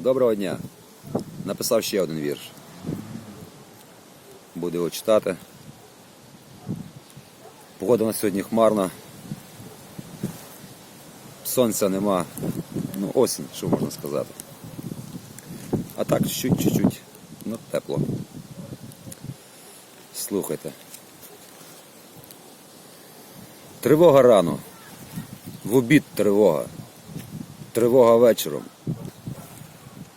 Доброго дня. Написав ще один вірш. Буду його читати. Погода на сьогодні хмарна. Сонця нема. Ну, осінь, що можна сказати. А так, чуть-чуть, ну, тепло. Слухайте. Тривога рано. В обід тривога. Тривога вечором.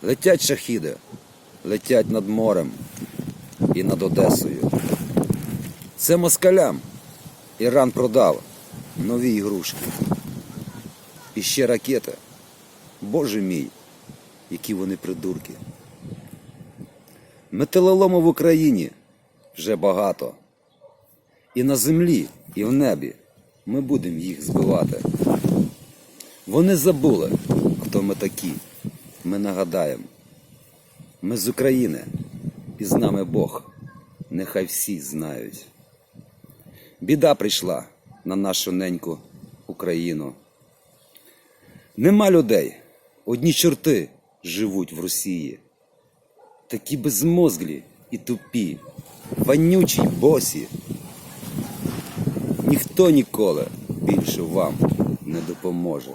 Летять шахіди, летять над морем і над Одесою. Це москалям. Іран продав нові ігрушки. І ще ракети. Боже мій, які вони придурки. Металолому в Україні вже багато. І на землі, і в небі ми будемо їх збивати. Вони забули, хто ми такі. Ми нагадаємо. Ми з України, і з нами Бог. Нехай всі знають. Біда прийшла на нашу неньку Україну. Нема людей, одні чорти живуть в Росії. Такі безмозглі і тупі, вонючі й босі. Ніхто ніколи більше вам не допоможе.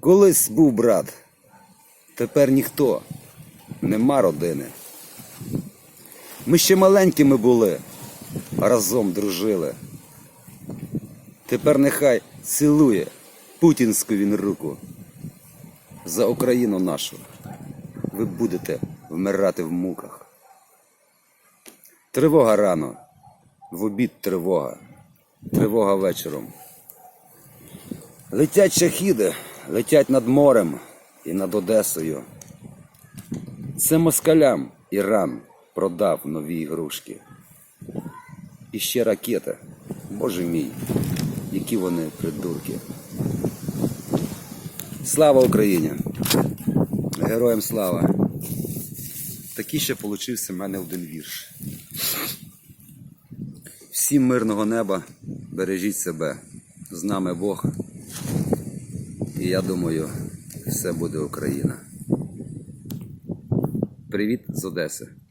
Колись був брат, тепер ніхто, нема родини. Ми ще маленькими були, разом дружили. Тепер нехай цілує путінську він руку. За Україну нашу ви будете вмирати в муках. Тривога рано, в обід тривога, тривога вечором. Летять шахіди, летять над морем і над Одесою. Це москалям Іран продав нові ігрушки. І ще ракети. Боже мій, які вони придурки. Слава Україні! Героям слава! Такий ще получився в мене один вірш. Всім мирного неба, бережіть себе. З нами Бог. І я думаю, все буде Україна. Привіт з Одеси.